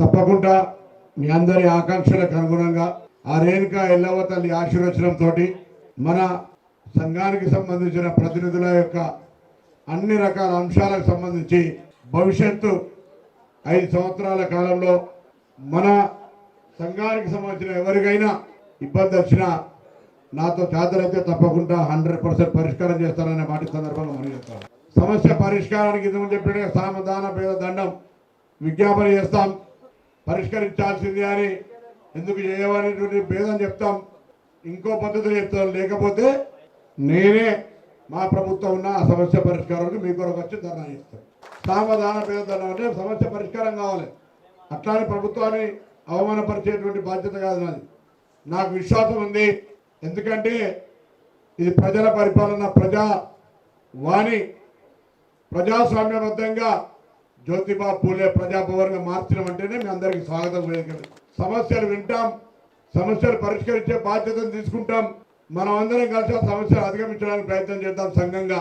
తప్పకుండా మీ అందరి ఆకాంక్షలకు అనుగుణంగా ఆ రేణుకా ఎల్లవ తల్లి ఆశీర్వచనంతో మన సంఘానికి సంబంధించిన ప్రతినిధుల యొక్క అన్ని రకాల అంశాలకు సంబంధించి భవిష్యత్తు ఐదు సంవత్సరాల కాలంలో మన సంఘానికి సంబంధించిన ఎవరికైనా ఇబ్బంది వచ్చినా నాతో చేతనైతే తప్పకుండా హండ్రెడ్ పర్సెంట్ పరిష్కారం చేస్తారనే మాట సందర్భంగా మనం చెప్తాం. సమస్య పరిష్కారానికి ఇంతకు చెప్పినట్టుగా సామధాన పేద దండం విజ్ఞాపన చేస్తాం. పరిష్కరించాల్సింది అని ఎందుకు చేయమనేటువంటి భేదం చెప్తాం. ఇంకో పద్ధతులు చెప్తాం లేకపోతే నేనే మా ప్రభుత్వం ఉన్న ఆ సమస్య పరిష్కారానికి మీ కొరకు వచ్చి ధర్నా చేస్తాం సామధాన పేద ధర్నా అంటే సమస్య పరిష్కారం కావాలి. అట్లానే ప్రభుత్వాన్ని అవమానపరిచేటువంటి బాధ్యత కాదు నాది. నాకు విశ్వాసం ఉంది. ఎందుకంటే ఇది ప్రజల పరిపాలన ప్రజా వాణి ప్రజాస్వామ్యబద్ధంగా జ్యోతిబా పూలే ప్రజాభవన్గా మార్చడం అంటేనే మీ అందరికీ స్వాగతం వేదిక. సమస్యలు వింటాం సమస్యలు పరిష్కరించే బాధ్యతను తీసుకుంటాం. మనం అందరం కలిసి ఆ సమస్యలు అధిగమించడానికి ప్రయత్నం చేద్దాం సంఘంగా.